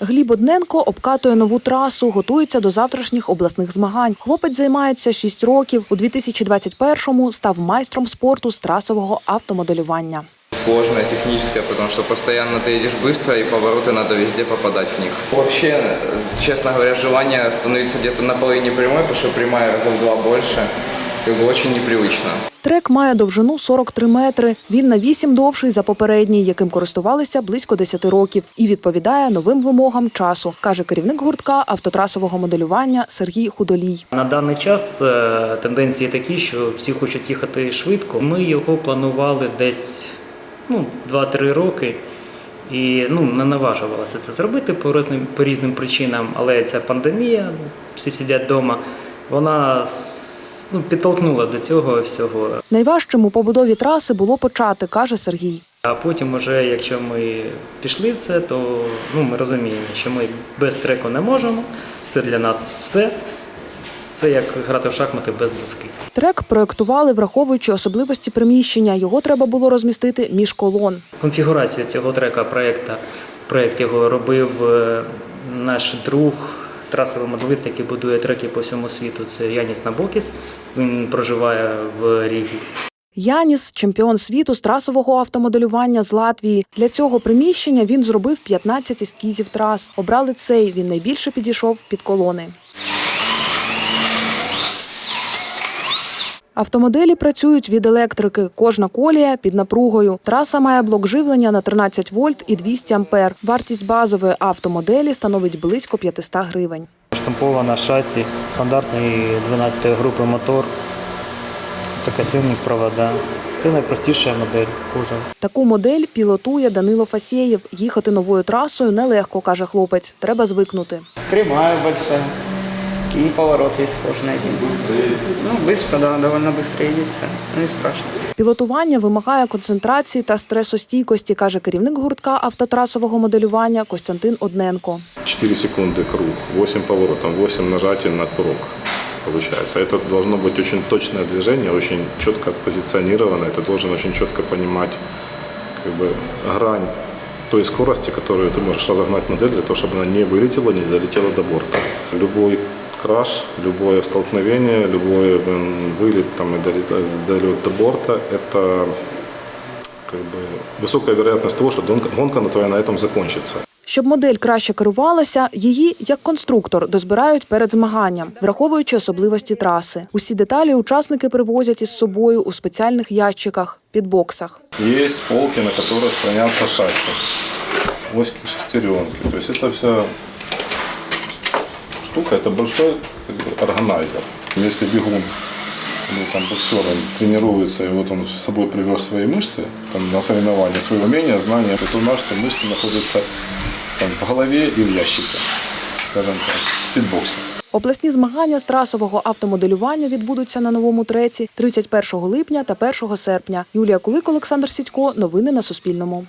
Гліб Одненко обкатує нову трасу, готується до завтрашніх обласних змагань. Хлопець займається 6 років. У 2021-му став майстром спорту з трасового автомоделювання. Сложная техническая, потому что постоянно ты едешь быстро и повороты надо везде попадать в них. Вообще, э, честно говоря, желание остановиться где-то на половине прямой, потому что прямая раза в два больше, как бы очень непривычно. Трек має довжину 43 метри. Він на 8 довший за попередній, яким користувалися близько 10 років, і відповідає новим вимогам часу, каже керівник гуртка автотрасового моделювання Сергій Худолій. На даний час е, тенденції такі, що всі хочуть їхати швидко. Ми його планували десь ну, 2-3 роки. І ну, не наважувалося це зробити по різним, по різним причинам, але ця пандемія, всі сидять вдома, вона ну, підтолкнула до цього всього. Найважчим у побудові траси було почати, каже Сергій. А потім, уже, якщо ми пішли в це, то ну, ми розуміємо, що ми без треку не можемо. Це для нас все. Це як грати в шахмати без доски. Трек проєктували, враховуючи особливості приміщення. Його треба було розмістити між колон. Конфігурацію цього трека проєкта, проєкт його робив е, наш друг, трасовий моделист, який будує треки по всьому світу. Це Яніс Набокіс. Він проживає в Рігі. Яніс чемпіон світу з трасового автомоделювання з Латвії. Для цього приміщення він зробив 15 ескізів трас. Обрали цей. Він найбільше підійшов під колони. Автомоделі працюють від електрики. Кожна колія під напругою. Траса має блок живлення на 13 вольт і 200 ампер. Вартість базової автомоделі становить близько 500 гривень. Штампована шасі, стандартний 12 групи мотор, такосйомник провода. Це найпростіша модель кузов. Таку модель пілотує Данило Фасєєв. Їхати новою трасою нелегко, каже хлопець. Треба звикнути. Тримаю большая И поворот есть сложный один. Быстро едется? Ну, быстро, да, довольно быстро едется. Ну, не страшно. Пілотування вимагає концентрації та стресостійкості, каже керівник гуртка автотрасового моделювання Костянтин Одненко. 4 секунды круг, 8 поворотов, 8 нажатий на курок получается. Это должно быть очень точное движение, очень четко позиционировано. Это должен очень четко понимать как бы, грань той скорости, которую ты можешь разогнать модель для того, чтобы она не вылетела, не долетела до борта. Любой краш, любое столкновение, любой м, вылет там, и долет, долет до борта – это как бы, высокая вероятность того, что гонка, гонка на твоя на этом закончится. Щоб модель краще керувалася, її як конструктор дозбирають перед змаганням, враховуючи особливості траси. Усі деталі учасники привозять із собою у спеціальних ящиках під боксах. Есть полки, на которых хранятся шасси. Оськи, шестеренки. То есть это вся штука, это большой как бы, органайзер. Если бегун или там боксер, он тренируется, и вот он с собой привез свои мышцы там, на соревнования, свои умения, знания, то наши мышцы находятся там, в голове и в ящике, скажем так, в питбоксе. Обласні змагання з трасового автомоделювання відбудуться на новому треці 31 липня та 1 серпня. Юлія Кулик, Олександр Сідько. Новини на Суспільному.